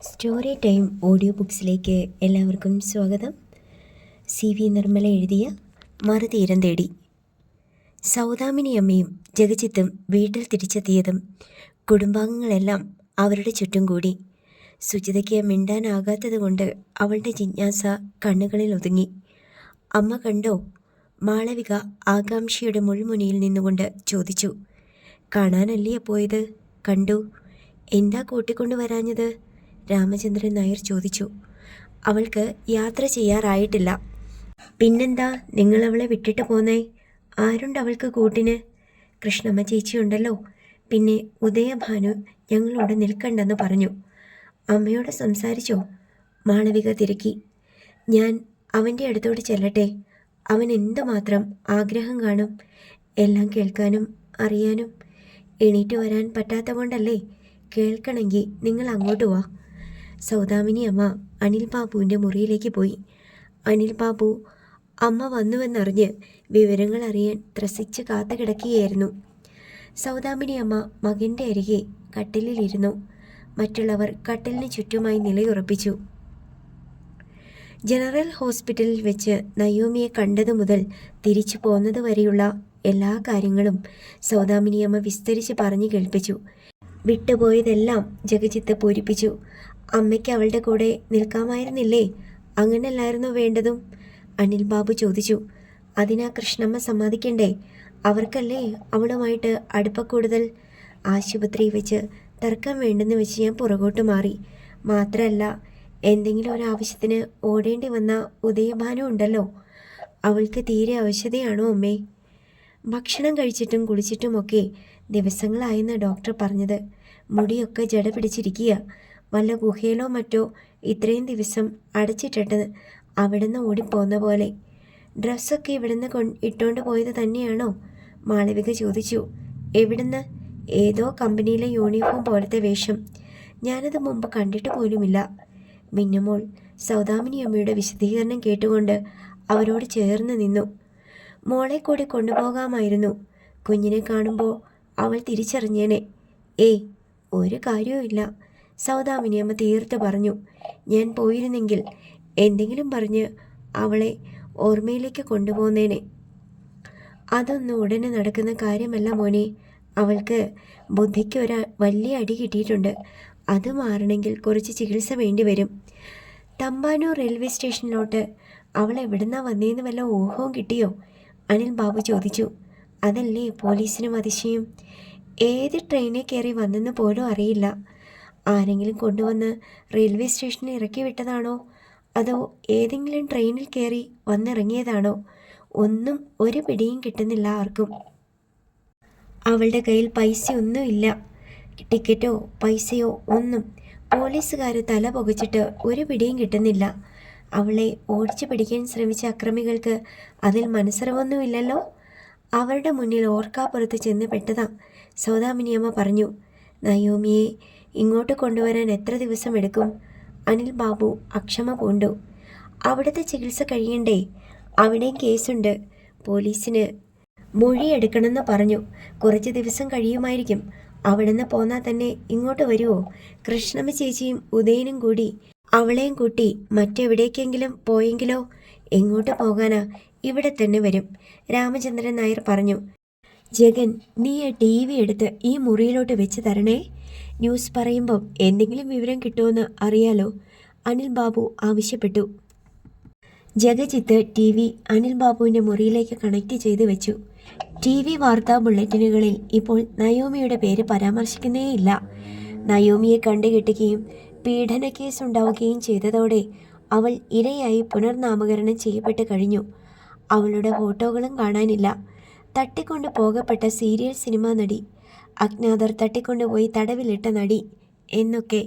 Story time audio ബുക്സിലേക്ക് എല്ലാവർക്കും സ്വാഗതം. C V Nirmala എഴുതിയ മറുതീരം തേടി. സൗദാമിനി അമ്മയും ജഗജിത്തും വീട്ടിൽ തിരിച്ചെത്തിയതും കുടുംബാംഗങ്ങളെല്ലാം അവരുടെ ചുറ്റും കൂടി. സുചിതയ്ക്ക് മിണ്ടാനാകാത്തതുകൊണ്ട് അവളുടെ ജിജ്ഞാസ കണ്ണുകളിൽ ഒതുങ്ങി. അമ്മ കണ്ടോ? മാളവിക ആകാംക്ഷയുടെ മുൾമുനയിൽ നിന്നുകൊണ്ട് ചോദിച്ചു. കാണാനല്ലേ പോയത്? കണ്ടു? എന്താ കൂട്ടിക്കൊണ്ടു വരാഞ്ഞത് രാമചന്ദ്രൻ നായർ ചോദിച്ചു. അവൾക്ക് യാത്ര ചെയ്യാറായിട്ടില്ല. പിന്നെന്താ നിങ്ങൾ അവളെ വിട്ടിട്ട് പോന്നേ? ആരുണ്ട് അവൾക്ക് കൂട്ടിന്? കൃഷ്ണമ്മ ചേച്ചിയുണ്ടല്ലോ. പിന്നെ ഉദയഭാനു ഞങ്ങളോട് നിൽക്കണ്ടെന്ന് പറഞ്ഞു. അമ്മയോട് സംസാരിച്ചോ? മാളവിക തിരക്കി. ഞാൻ അവന്റെ അടുത്തോട്ട് ചെല്ലട്ടെ. അവൻ എന്തുമാത്രം ആഗ്രഹം കാണും? എല്ലാം കേൾക്കാനും അറിയാനും. എണീറ്റ് വരാൻ പറ്റാത്ത കൊണ്ടല്ലേ കേൾക്കണമെങ്കിൽ നിങ്ങൾ അങ്ങോട്ട് വാ. സൗദാമിനി അമ്മ അനിൽ ബാബുവിന്റെ മുറിയിലേക്ക് പോയി. അനിൽ ബാബു അമ്മ വന്നുവെന്നറിഞ്ഞ് വിവരങ്ങൾ അറിയാൻ ത്രസിച്ച് കാത്തു കിടക്കുകയായിരുന്നു സൗദാമിനി അമ്മ മകന്റെ അരികെ കട്ടിലിലിരുന്നു. മറ്റുള്ളവർ കട്ടിലിന് ചുറ്റുമായി നിലയുറപ്പിച്ചു. ജനറൽ ഹോസ്പിറ്റലിൽ വെച്ച് നയോമിയെ കണ്ടതു മുതൽ തിരിച്ചു പോന്നത് വരെയുള്ള എല്ലാ കാര്യങ്ങളും സൗദാമിനിയമ്മ വിസ്തരിച്ച് പറഞ്ഞു കേൾപ്പിച്ചു. വിട്ടുപോയതെല്ലാം ജഗജിത്ത് പൂരിപ്പിച്ചു. അമ്മയ്ക്ക് അവളുടെ കൂടെ നിൽക്കാമായിരുന്നില്ലേ? അങ്ങനെയല്ലായിരുന്നു വേണ്ടതും? അനിൽ ബാബു ചോദിച്ചു. അതിനാ കൃഷ്ണമ്മ സമ്മതിക്കണ്ടേ? അവർക്കല്ലേ അവളുമായിട്ട് അടുപ്പ കൂടുതൽ? ആശുപത്രി വെച്ച് തർക്കം വേണ്ടെന്ന് വെച്ച് ഞാൻ പുറകോട്ട് മാറി. മാത്രമല്ല എന്തെങ്കിലും ഒരു ആവശ്യത്തിന് ഓടേണ്ടി വന്ന ഉദയഭാനു ഉണ്ടല്ലോ. അവൾക്ക് തീരെ ആവശ്യതയാണോ അമ്മേ? ഭക്ഷണം കഴിച്ചിട്ടും കുളിച്ചിട്ടുമൊക്കെ ദിവസങ്ങളായെന്ന് ഡോക്ടർ പറഞ്ഞത്. മുടിയൊക്കെ ജട പിടിച്ചിരിക്കുക വല്ല ഗുഹയിലോ മറ്റോ ഇത്രയും ദിവസം അടച്ചിട്ടിട്ട് അവിടുന്ന് ഓടിപ്പോന്ന പോലെ. ഡ്രസ്സൊക്കെ ഇവിടുന്ന് കൊ ഇട്ടുകൊണ്ട് പോയത് തന്നെയാണോ? മാളവിക ചോദിച്ചു. എവിടുന്ന്? ഏതോ കമ്പനിയിലെ യൂണിഫോം പോലത്തെ വേഷം. ഞാനത് മുമ്പ് കണ്ടിട്ട് പോലുമില്ല. മിന്നുമോൾ സൗദാമിനി അമ്മയുടെ വിശദീകരണം കേട്ടുകൊണ്ട് അവരോട് ചേർന്ന് നിന്നു. മോളെ കൂടി കൊണ്ടുപോകാമായിരുന്നു. കുഞ്ഞിനെ കാണുമ്പോൾ അവൾ തിരിച്ചറിഞ്ഞേനെ. ഏയ് ഒരു കാര്യവുമില്ല. സൗദാമിനിയമ്മ തീർത്ത് പറഞ്ഞു ഞാൻ പോയിരുന്നെങ്കിൽ എന്തെങ്കിലും പറഞ്ഞ് അവളെ ഓർമ്മയിലേക്ക് കൊണ്ടുപോകുന്നേനെ അതൊന്നും ഉടനെ നടക്കുന്ന കാര്യമല്ല മോനെ. അവൾക്ക് ബുദ്ധിക്ക് ഒരു വലിയ അടി കിട്ടിയിട്ടുണ്ട്. അത് മാറണമെങ്കിൽ കുറച്ച് ചികിത്സ വേണ്ടി വരും. തമ്പാനൂർ റെയിൽവേ സ്റ്റേഷനിലോട്ട് അവൾ എവിടുന്നാ വന്നേന്ന് വല്ല ഊഹവും കിട്ടിയോ? അനിൽ ബാബു ചോദിച്ചു. അതല്ലേ പോലീസിനും അതിശയം? ഏത് ട്രെയിനിൽ കയറി വന്നെന്ന് പോലും അറിയില്ല. ആരെങ്കിലും കൊണ്ടുവന്ന് റെയിൽവേ സ്റ്റേഷനിൽ ഇറക്കി വിട്ടതാണോ? അതോ ഏതെങ്കിലും ട്രെയിനിൽ കയറി വന്നിറങ്ങിയതാണോ? ഒന്നും ഒരു പിടിയും കിട്ടുന്നില്ല ആർക്കും. അവളുടെ കയ്യിൽ പൈസയൊന്നുമില്ല ടിക്കറ്റോ പൈസയോ ഒന്നും. പോലീസുകാർ തല പുകച്ചിട്ട് ഒരു പിടിയും കിട്ടുന്നില്ല. അവളെ ഓടിച്ചു പിടിക്കാൻ ശ്രമിച്ച അക്രമികൾക്ക് അതിൽ മനസ്സറിവൊന്നുമില്ലല്ലോ? അവരുടെ മുന്നിൽ ഓർക്കാപ്പുറത്ത് ചെന്ന് പെട്ടതാ. സൗദാമിനിയമ്മ പറഞ്ഞു നയോമിയെ ഇങ്ങോട്ട് കൊണ്ടുവരാൻ എത്ര ദിവസം എടുക്കും? അനിൽ ബാബു അക്ഷമ പൂണ്ടു. അവിടുത്തെ ചികിത്സ കഴിയണ്ടേ? അവിടെയും കേസുണ്ട്. പോലീസിന് മൊഴിയെടുക്കണമെന്ന് പറഞ്ഞു. കുറച്ച് ദിവസം കഴിയുമായിരിക്കും. അവിടുന്ന് പോന്നാൽ തന്നെ ഇങ്ങോട്ട് വരുമോ കൃഷ്ണമ്മ ചേച്ചിയും ഉദയനും കൂടി അവളെയും കൂട്ടി മറ്റെവിടേക്കെങ്കിലും പോയെങ്കിലോ? എങ്ങോട്ട് പോകാനാ? ഇവിടെ തന്നെ വരും. രാമചന്ദ്രൻ നായർ പറഞ്ഞു. ജഗൻ നീ ആ ടി വി എടുത്ത് ഈ മുറിയിലോട്ട് വെച്ച് തരണേ. ന്യൂസ് പറയുമ്പോൾ എന്തെങ്കിലും വിവരം കിട്ടുമെന്ന് അറിയാലോ? അനിൽ ബാബു ആവശ്യപ്പെട്ടു. ജഗജിത്ത് ടി വി അനിൽ ബാബുവിന്റെ മുറിയിലേക്ക് കണക്ട് ചെയ്തു വെച്ചു. ടി വി വാർത്താ ബുള്ളറ്റിനുകളിൽ ഇപ്പോൾ നയോമിയുടെ പേര് പരാമർശിക്കുന്നേയില്ല. നയോമിയെ കണ്ടുകെട്ടുകയും പീഡന കേസ് ഉണ്ടാവുകയും ചെയ്തതോടെ അവൾ ഇരയായി പുനർനാമകരണം ചെയ്യപ്പെട്ട് കഴിഞ്ഞു. അവളുടെ ഫോട്ടോകളും കാണാനില്ല. തട്ടിക്കൊണ്ടു പോകപ്പെട്ട സീരിയൽ സിനിമാ നടി അജ്ഞാതർ തട്ടിക്കൊണ്ടുപോയി തടവിലിട്ട നടി എന്നൊക്കെ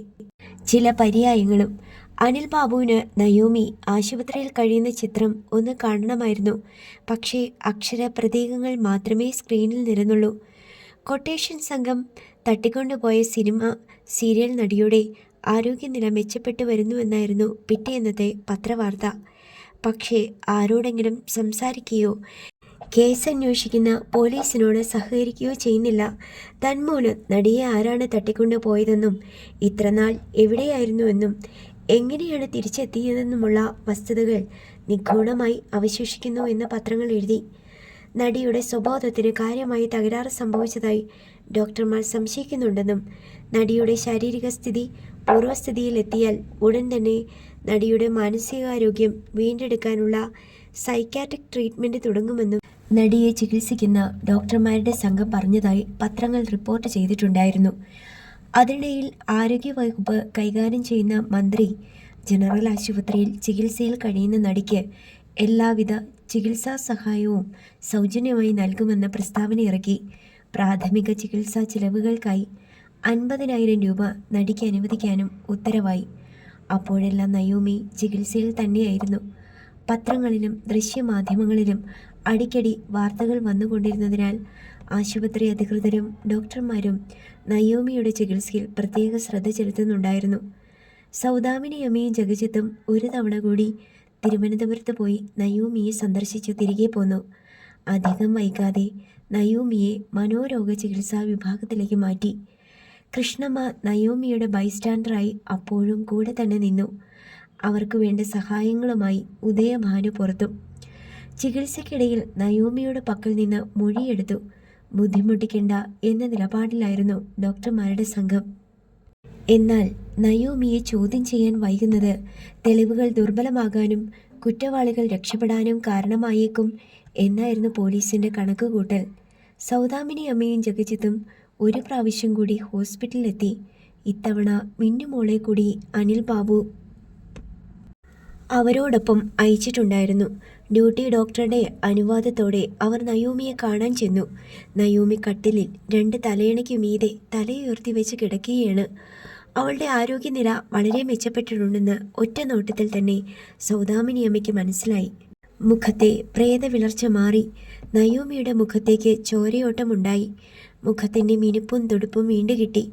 ചില പര്യായങ്ങളും. അനിൽ ബാബുവിന് നയോമി ആശുപത്രിയിൽ കഴിയുന്ന ചിത്രം ഒന്ന് കാണണമായിരുന്നു. പക്ഷേ അക്ഷര പ്രതീകങ്ങൾ മാത്രമേ സ്ക്രീനിൽ നിരന്നുള്ളൂ കൊട്ടേഷൻ സംഘം തട്ടിക്കൊണ്ടുപോയ സിനിമ സീരിയൽ നടിയുടെ ആരോഗ്യനില മെച്ചപ്പെട്ടു വരുന്നുവെന്നായിരുന്നു പിറ്റേന്നത്തെ പത്രവാർത്ത. പക്ഷേ ആരോടെങ്കിലും സംസാരിക്കുകയോ കേസ് അന്വേഷിക്കുന്ന പോലീസിനോട് സഹകരിക്കുകയോ ചെയ്യുന്നില്ല. തന്മൂലം നടിയെ ആരാണ് തട്ടിക്കൊണ്ടു പോയതെന്നും ഇത്രനാൾ എവിടെയായിരുന്നുവെന്നും എങ്ങനെയാണ് തിരിച്ചെത്തിയതെന്നുമുള്ള വസ്തുതകൾ നിഗൂഢമായി അവശേഷിക്കുന്നു എന്ന് പത്രങ്ങൾ എഴുതി. നടിയുടെ സ്വബോധത്തിന് കാര്യമായി തകരാറ് സംഭവിച്ചതായി ഡോക്ടർമാർ സംശയിക്കുന്നുണ്ടെന്നും നടിയുടെ ശാരീരിക സ്ഥിതി പൂർവസ്ഥിതിയിലെത്തിയാൽ ഉടൻ തന്നെ നടിയുടെ മാനസികാരോഗ്യം വീണ്ടെടുക്കാനുള്ള സൈക്കാട്രിക് ട്രീറ്റ്മെന്റ് തുടങ്ങുമെന്നും നടിയെ ചികിത്സിക്കുന്ന ഡോക്ടർമാരുടെ സംഘം പറഞ്ഞതായി പത്രങ്ങൾ റിപ്പോർട്ട് ചെയ്തിട്ടുണ്ടായിരുന്നു. അതിനിടയിൽ ആരോഗ്യവകുപ്പ് കൈകാര്യം ചെയ്യുന്ന മന്ത്രി ജനറൽ ആശുപത്രിയിൽ ചികിത്സയിൽ കഴിയുന്ന നടിക്ക് എല്ലാവിധ ചികിത്സാ സഹായവും സൗജന്യമായി നൽകുമെന്ന പ്രസ്താവന ഇറക്കി. പ്രാഥമിക ചികിത്സാ ചിലവുകൾക്കായി അൻപതിനായിരം രൂപ നടിക്ക് അനുവദിക്കാനും ഉത്തരവായി. അപ്പോഴെല്ലാം നയോമി ചികിത്സയിൽ തന്നെയായിരുന്നു. പത്രങ്ങളിലും ദൃശ്യമാധ്യമങ്ങളിലും അടിക്കടി വാർത്തകൾ വന്നുകൊണ്ടിരുന്നതിനാൽ ആശുപത്രി അധികൃതരും ഡോക്ടർമാരും നയോമിയുടെ ചികിത്സയിൽ പ്രത്യേക ശ്രദ്ധ ചെലുത്തുന്നുണ്ടായിരുന്നു. സൗദാമിനി അമ്മയും ജഗജിത്തും ഒരു തവണ കൂടി തിരുവനന്തപുരത്ത് പോയി നയോമിയെ സന്ദർശിച്ചു തിരികെ പോന്നു. അധികം വൈകാതെ നയോമിയെ മനോരോഗ ചികിത്സാ വിഭാഗത്തിലേക്ക് മാറ്റി. കൃഷ്ണമ്മ നയോമിയുടെ ബൈസ്റ്റാൻഡറായി അപ്പോഴും കൂടെ തന്നെ നിന്നു. അവർക്ക് വേണ്ട സഹായങ്ങളുമായി ഉദയഭാനു പുറത്തു ചികിത്സയ്ക്കിടയിൽ നയോമിയുടെ പക്കൽ നിന്ന് മൊഴിയെടുത്തു. ബുദ്ധിമുട്ടിക്കേണ്ട എന്ന നിലപാടിലായിരുന്നു ഡോക്ടർമാരുടെ സംഘം. എന്നാൽ നയോമിയെ ചോദ്യം ചെയ്യാൻ വൈകുന്നത് തെളിവുകൾ ദുർബലമാകാനും കുറ്റവാളികൾ രക്ഷപ്പെടാനും കാരണമായേക്കും എന്നായിരുന്നു പോലീസിന്റെ കണക്കുകൂട്ടൽ. സൗദാമിനി അമ്മയും ജഗജിത്തും ഒരു പ്രാവശ്യം കൂടി ഹോസ്പിറ്റലിലെത്തി. ഇത്തവണ മിന്നുമോളെ കൂടി അനിൽ ബാബു അവരോടൊപ്പം അയച്ചിട്ടുണ്ടായിരുന്നു. ഡ്യൂട്ടി ഡോക്ടറുടെ അനുവാദത്തോടെ അവർ നയോമിയെ കാണാൻ ചെന്നു. നയോമി കട്ടിലിൽ രണ്ട് തലയണയ്ക്കു മീതെ തലയുയർത്തി വെച്ച് കിടക്കുകയാണ്. അവളുടെ ആരോഗ്യനില വളരെ മെച്ചപ്പെട്ടിട്ടുണ്ടെന്ന് ഒറ്റ നോട്ടത്തിൽ തന്നെ സൗദാമിനി അമ്മയ്ക്ക് മനസ്സിലായി. മുഖത്തെ പ്രേത വിളർച്ച മാറി. നയോമിയുടെ മുഖത്തേക്ക് ചോരയോട്ടമുണ്ടായി. മുഖത്തിന്റെ മിനുപ്പും തുടുപ്പും വീണ്ടുകിട്ടി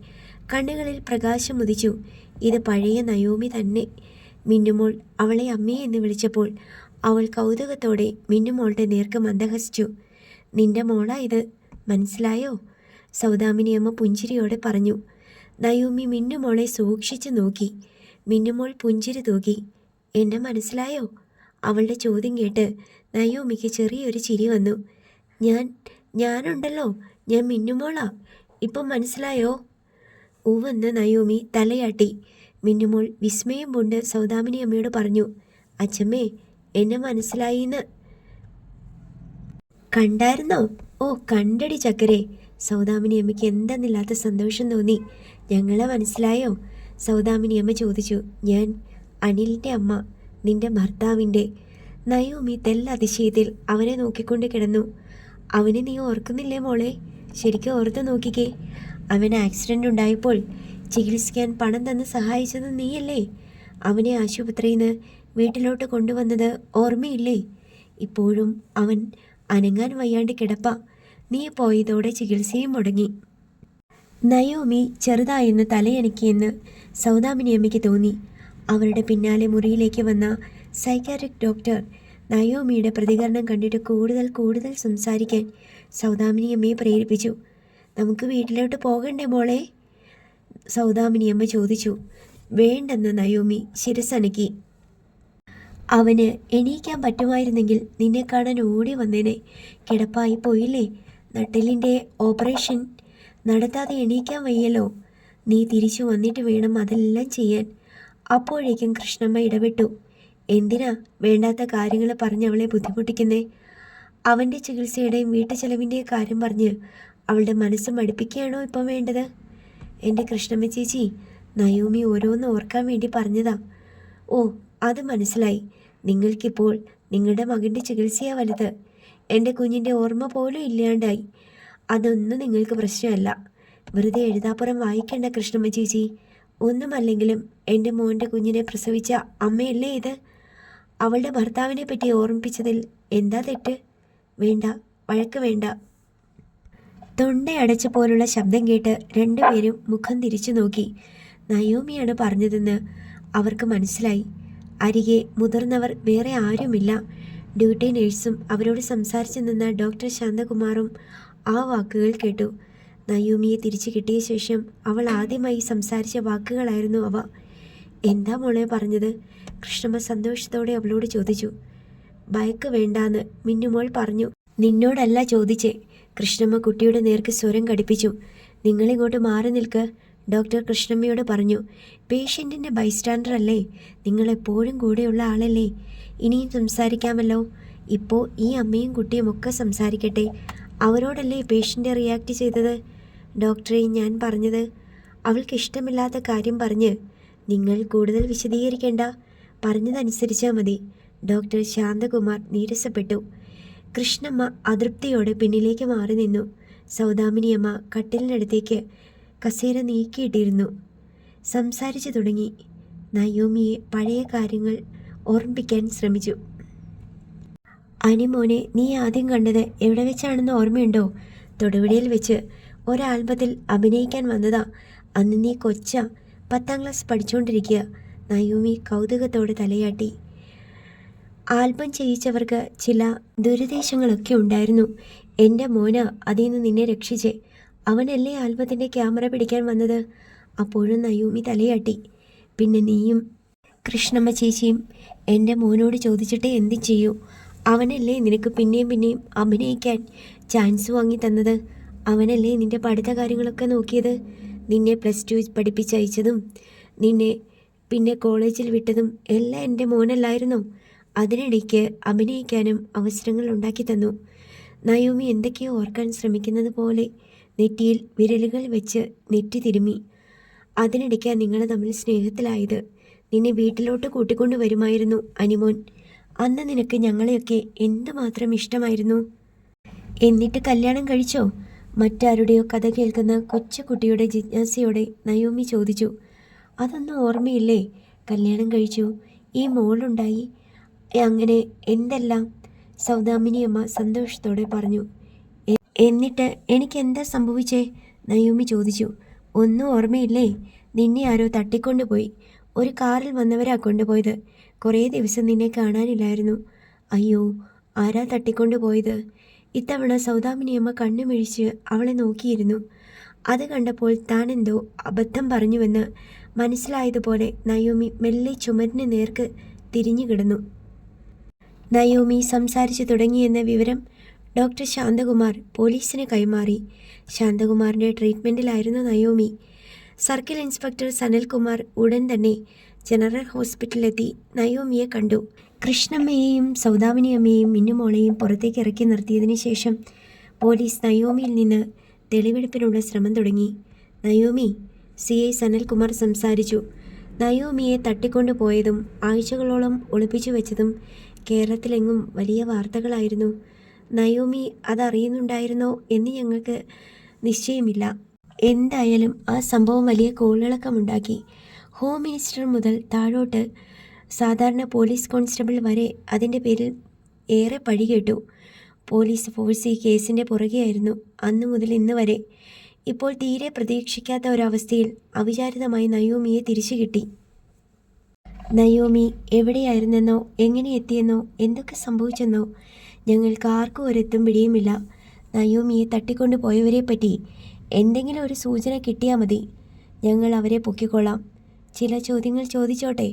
കണ്ണുകളിൽ പ്രകാശം ഉദിച്ചു. ഇത് പഴയ നയോമി തന്നെ. മിന്നുമോൾ അവളെ അമ്മയെ എന്ന് വിളിച്ചപ്പോൾ അവൾ കൗതുകത്തോടെ മിന്നുമോളുടെ നേർക്ക് മന്ദഹസിച്ചു നിന്റെ മോളാ ഇത്? മനസ്സിലായോ? സൗദാമിനിയമ്മ പുഞ്ചിരിയോടെ പറഞ്ഞു. നയൂമി മിന്നുമോളെ സൂക്ഷിച്ചു നോക്കി. മിന്നുമോൾ പുഞ്ചിരി തൂകി. എന്നെ മനസ്സിലായോ? അവളുടെ ചോദ്യം കേട്ട് നയോമിക്ക് ചെറിയൊരു ചിരി വന്നു. ഞാൻ ഞാനുണ്ടല്ലോ. ഞാൻ മിന്നുമോളാ ഇപ്പം മനസ്സിലായോ? ഉവെന്ന് നയോമി തലയാട്ടി. മിന്നുമോൾ വിസ്മയം കൊണ്ട് സൗദാമിനി അമ്മയോട് പറഞ്ഞു. അച്ഛമ്മേ എന്നെ മനസ്സിലായിന്ന്. കണ്ടായിരുന്നോ? ഓ കണ്ടടി ചക്കരെ. സൗദാമിനി അമ്മയ്ക്ക് എന്തെന്നില്ലാത്ത സന്തോഷം തോന്നി. ഞങ്ങളെ മനസ്സിലായോ? സൗദാമിനി അമ്മ ചോദിച്ചു. ഞാൻ അനിലിന്റെ അമ്മ നിന്റെ ഭർത്താവിന്റെ നയോമി തെല്ലതിശയത്തിൽ അവനെ നോക്കിക്കൊണ്ട് കിടന്നു. അവനെ നീ ഓർക്കുന്നില്ലേ മോളെ? ശരിക്കും ഓർത്ത് നോക്കിക്കേ. അവൻ ആക്സിഡന്റ് ഉണ്ടായപ്പോൾ ചികിത്സിക്കാൻ പണം തന്ന് സഹായിച്ചത് നീയല്ലേ? അവനെ ആശുപത്രിയിൽ നിന്ന് വീട്ടിലോട്ട് കൊണ്ടുവന്നത് ഓർമ്മയില്ലേ? ഇപ്പോഴും അവൻ അനങ്ങാൻ വയ്യാണ്ട് കിടപ്പ. നീ പോയതോടെ ചികിത്സയും മുടങ്ങി. നയോമി ചെറുതായെന്ന് സൗദാമിനി അമ്മയ്ക്ക് തോന്നി. അവരുടെ പിന്നാലെ മുറിയിലേക്ക് വന്ന സൈക്കാട്രിക് ഡോക്ടർ നയോമിയുടെ പ്രതികരണം കണ്ടിട്ട് കൂടുതൽ കൂടുതൽ സംസാരിക്കാൻ സൗദാമിനി അമ്മയെ പ്രേരിപ്പിച്ചു. നമുക്ക് വീട്ടിലോട്ട് പോകണ്ടേ മോളെ? സൗദാമിനി അമ്മ ചോദിച്ചു. വേണ്ടെന്ന് നയോമി ശിരസനക്കി. അവന് എണീക്കാൻ പറ്റുമായിരുന്നെങ്കിൽ നിന്നെ കാണാൻ ഓടി വന്നേനെ. കിടപ്പായി പോയില്ലേ? നട്ടലിന്റെ ഓപ്പറേഷൻ നടത്താതെ എണീക്കാൻ വയ്യല്ലോ. നീ തിരിച്ചു വന്നിട്ട് വേണം അതെല്ലാം ചെയ്യാൻ. അപ്പോഴേക്കും കൃഷ്ണമ്മ ഇടപെട്ടു. എന്തിനാ വേണ്ടാത്ത കാര്യങ്ങൾ പറഞ്ഞ് അവളെ ബുദ്ധിമുട്ടിക്കുന്നേ? അവന്റെ ചികിത്സയുടെയും വീട്ടു ചെലവിന്റെയും കാര്യം പറഞ്ഞ് അവളുടെ മനസ്സ് മടുപ്പിക്കുകയാണോ ഇപ്പം വേണ്ടത്? എന്റെ കൃഷ്ണമ്മ ചേച്ചി നയോമി ഓരോന്ന് ഓർക്കാൻ വേണ്ടി പറഞ്ഞതാ. ഓ അത് മനസ്സിലായി. നിങ്ങൾക്കിപ്പോൾ നിങ്ങളുടെ മകന്റെ ചികിത്സയാ വലുത്. എന്റെ കുഞ്ഞിന്റെ ഓർമ്മ പോലും ഇല്ലാണ്ടായി. അതൊന്നും നിങ്ങൾക്ക് പ്രശ്നമല്ല. വെറുതെ എഴുതാപ്പുറം വായിക്കേണ്ട കൃഷ്ണമ്മ ചേച്ചി. ഒന്നുമല്ലെങ്കിലും എന്റെ മോന്റെ കുഞ്ഞിനെ പ്രസവിച്ച അമ്മയല്ലേ ഇത്? അവളുടെ ഭർത്താവിനെ പറ്റി ഓർമ്മിപ്പിച്ചതിൽ എന്താ തെറ്റ്? വേണ്ട വഴക്ക് വേണ്ട. തൊണ്ടയടച്ച പോലുള്ള ശബ്ദം കേട്ട് രണ്ടുപേരും മുഖം തിരിച്ചു നോക്കി. നയോമിയാണ് പറഞ്ഞതെന്ന് അവർക്ക് മനസ്സിലായി. അരികെ മുതിർന്നവർ വേറെ ആരുമില്ല. ഡ്യൂട്ടി നഴ്സും അവരോട് സംസാരിച്ചു നിന്ന ഡോക്ടർ ശാന്തകുമാറും ആ വാക്കുകൾ കേട്ടു. നയൂമിയെ തിരിച്ചു കിട്ടിയ ശേഷം അവൾ ആദ്യമായി സംസാരിച്ച വാക്കുകളായിരുന്നു അവ. എന്താ മോളെ പറഞ്ഞത്? കൃഷ്ണമ്മ സന്തോഷത്തോടെ അവളോട് ചോദിച്ചു. ബൈക്ക് വേണ്ടാന്ന് മിന്നുമോൾ പറഞ്ഞു. നിന്നോടല്ല ചോദിച്ചേ കൃഷ്ണമ്മ കുട്ടിയുടെ നേർക്ക് സ്വരം കടിപ്പിച്ചു നിങ്ങളിങ്ങോട്ട് മാറി നിൽക്ക്. ഡോക്ടർ കൃഷ്ണമ്മയോട് പറഞ്ഞു പേഷ്യന്റിന്റെ ബൈസ്റ്റാൻഡർ അല്ലേ? നിങ്ങളെപ്പോഴും കൂടെയുള്ള ആളല്ലേ? ഇനിയും സംസാരിക്കാമല്ലോ. ഇപ്പോൾ ഈ അമ്മയും കുട്ടിയും ഒക്കെ സംസാരിക്കട്ടെ. അവരോടല്ലേ പേഷ്യന്റ് റിയാക്ട് ചെയ്തത്? ഡോക്ടറെ ഞാൻ പറഞ്ഞത് അവൾക്ക് ഇഷ്ടമില്ലാത്ത കാര്യം പറഞ്ഞ് നിങ്ങൾ കൂടുതൽ വിശദീകരിക്കേണ്ട. പറഞ്ഞതനുസരിച്ചാൽ മതി. ഡോക്ടർ ശാന്തകുമാർ നീരസപ്പെട്ടു. കൃഷ്ണമ്മ അതൃപ്തിയോടെ പിന്നിലേക്ക് മാറി നിന്നു. സൗദാമിനിയമ്മ കട്ടിലിനടുത്തേക്ക് കസേര നീക്കിയിട്ടിരുന്നു. സംസാരിച്ചു തുടങ്ങി. നയോമിയെ പഴയ കാര്യങ്ങൾ ഓർമ്മിപ്പിക്കാൻ ശ്രമിച്ചു. അനിമോനെ നീ ആദ്യം കണ്ടത് എവിടെ വെച്ചാണെന്ന് ഓർമ്മയുണ്ടോ? തൊടുപുഴയിൽ വെച്ച് ഒരാൽബത്തിൽ അഭിനയിക്കാൻ വന്നതാ. അന്ന് നീ കൊച്ച പത്താം ക്ലാസ് പഠിച്ചുകൊണ്ടിരിക്കുക നയോമി കൗതുകത്തോടെ തലയാട്ടി. ആൽബം ചെയ്യിച്ചവർക്ക് ചില ദുരുദ്ദേശങ്ങളൊക്കെ ഉണ്ടായിരുന്നു. എന്റെ മോന അതിൽ നിന്ന് നിന്നെ രക്ഷിച്ചേ. അവനല്ലേ ആൽബത്തിന്റെ ക്യാമറ പിടിക്കാൻ വന്നത്? അപ്പോഴും നയൂമി തലയാട്ടി. പിന്നെ നീയും കൃഷ്ണമ്മ ചേച്ചിയും എന്റെ മോനോട് ചോദിച്ചിട്ട് എന്ത് ചെയ്യൂ. അവനല്ലേ നിനക്ക് പിന്നെയും പിന്നെയും അഭിനയിക്കാൻ ചാൻസ് വാങ്ങി തന്നത്? അവനല്ലേ നിന്റെ പഠിത്ത കാര്യങ്ങളൊക്കെ നോക്കിയത്? നിന്നെ പ്ലസ് ടു പഠിപ്പിച്ചയച്ചതും നിന്നെ പിന്നെ കോളേജിൽ വിട്ടതും എല്ലാം എന്റെ മോനല്ലായിരുന്നു. അതിനിടയ്ക്ക് അഭിനയിക്കാനും അവസരങ്ങൾ ഉണ്ടാക്കി തന്നു. നയോമി എന്തൊക്കെയോ ഓർക്കാൻ ശ്രമിക്കുന്നത് പോലെ നെറ്റിയിൽ വിരലുകൾ വെച്ച് നെറ്റി തിരുമ്മി. അതിനിടയ്ക്ക് നിങ്ങൾ തമ്മിൽ സ്നേഹത്തിലായത്. നിന്നെ വീട്ടിലോട്ട് കൂട്ടിക്കൊണ്ടു വരുമായിരുന്നു അനിമോൻ. അന്ന് നിനക്ക് ഞങ്ങളെയൊക്കെ എന്തുമാത്രം ഇഷ്ടമായിരുന്നു? എന്നിട്ട് കല്യാണം കഴിച്ചോ? മറ്റാരുടെയോ കഥ കേൾക്കുന്ന കൊച്ചുകുട്ടിയുടെ ജിജ്ഞാസയോടെ നയോമി ചോദിച്ചു. അതൊന്നും ഓർമ്മയില്ലേ? കല്യാണം കഴിച്ചു. ഈ മോളുണ്ടായി. അങ്ങനെ എന്തെല്ലാം? സൗദാമിനിയമ്മ സന്തോഷത്തോടെ പറഞ്ഞു. "എ- എന്നിട്ട് എനിക്ക് എന്താ സംഭവിച്ചേ? നയോമി ചോദിച്ചു. ഒന്നും ഓർമ്മയില്ലേ? നിന്നെ ആരോ തട്ടിക്കൊണ്ടുപോയി ഒരു കാറിൽ വന്നവരാ കൊണ്ടുപോയത്. കുറേ ദിവസം നിന്നെ കാണാനില്ലായിരുന്നു. അയ്യോ ആരാ തട്ടിക്കൊണ്ടുപോയത് ഇത്തവണ സൗദാമിനിയമ്മ കണ്ണുമിഴിച്ച് അവളെ നോക്കിയിരുന്നു. അത് കണ്ടപ്പോൾ താനെന്തോ അബദ്ധം പറഞ്ഞുവെന്ന് മനസ്സിലായതുപോലെ നയോമി മെല്ലെ ചുമരിന് നേർക്ക് തിരിഞ്ഞു കിടന്നു നയോമി സംസാരിച്ചു തുടങ്ങിയെന്ന വിവരം ഡോക്ടർ ശാന്തകുമാർ പോലീസിന് കൈമാറി. ശാന്തകുമാറിന്റെ ട്രീറ്റ്മെന്റിലായിരുന്നു നയോമി. സർക്കിൾ ഇൻസ്പെക്ടർ സനൽകുമാർ ഉടൻ തന്നെ ജനറൽ ഹോസ്പിറ്റലിലെത്തി നയോമിയെ കണ്ടു. കൃഷ്ണമ്മയെയും സൗദാമിനിയമ്മയെയും മിന്നുമോളെയും പുറത്തേക്ക് ഇറക്കി നിർത്തിയതിനു ശേഷം പോലീസ് നയോമിയിൽ നിന്ന് തെളിവെടുപ്പിനുള്ള ശ്രമം തുടങ്ങി. Naomi C. ഐ. സനൽകുമാർ സംസാരിച്ചു. നയോമിയെ തട്ടിക്കൊണ്ടുപോയതും ആഴ്ചകളോളം ഒളിപ്പിച്ചു വെച്ചതും കേരളത്തിലെങ്ങും വലിയ വാർത്തകളായിരുന്നു. നയോമി അതറിയുന്നുണ്ടായിരുന്നോ എന്ന് ഞങ്ങൾക്ക് നിശ്ചയമില്ല. എന്തായാലും ആ സംഭവം വലിയ കോളിളക്കമുണ്ടാക്കി. ഹോം മിനിസ്റ്റർ മുതൽ താഴോട്ട് സാധാരണ പോലീസ് കോൺസ്റ്റബിൾ വരെ അതിന്റെ പേരിൽ ഏറെ പഴി കേട്ടു പോലീസ് ഫോഴ്സ് ഈ കേസിന്റെ പുറകെയായിരുന്നു അന്നു മുതൽ ഇന്ന് വരെ. ഇപ്പോൾ തീരെ പ്രതീക്ഷിക്കാത്ത ഒരവസ്ഥയിൽ അവിചാരിതമായി നയോമിയെ തിരിച്ചു കിട്ടി. നയോമി എവിടെയായിരുന്നെന്നോ എങ്ങനെ എത്തിയെന്നോ എന്തൊക്കെ സംഭവിച്ചെന്നോ ഞങ്ങൾക്ക് ആർക്കും ഒരെത്തും പിടിയുമില്ല. നയോമിയെ തട്ടിക്കൊണ്ടു പോയവരെ പറ്റി. എന്തെങ്കിലും ഒരു സൂചന കിട്ടിയാൽ മതി. ഞങ്ങൾ അവരെ പൊക്കിക്കൊള്ളാം. ചില ചോദ്യങ്ങൾ ചോദിച്ചോട്ടെ.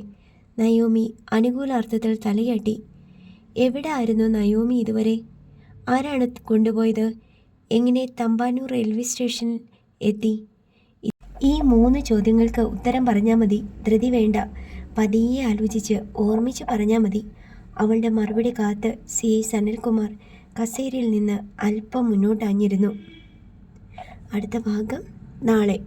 നയോമി അനുകൂല അർത്ഥത്തിൽ തലയാട്ടി. എവിടെ ആയിരുന്നു നയോമി ഇതുവരെ? ആരാണ് കൊണ്ടുപോയത്? എങ്ങനെ തമ്പാനൂർ റെയിൽവേ സ്റ്റേഷനിൽ എത്തി? ഈ മൂന്ന് ചോദ്യങ്ങൾക്ക് ഉത്തരം പറഞ്ഞാൽ മതി. ധൃതി വേണ്ട. പതിയെ ആലോചിച്ച് ഓർമ്മിച്ച് പറഞ്ഞാൽ മതി. അവളുടെ മറുപടി കാത്ത് സി. ഐ. സനൽകുമാർ കസേരയിൽ നിന്ന് അല്പം മുന്നോട്ടാഞ്ഞിരുന്നു അടുത്ത ഭാഗം നാളെ.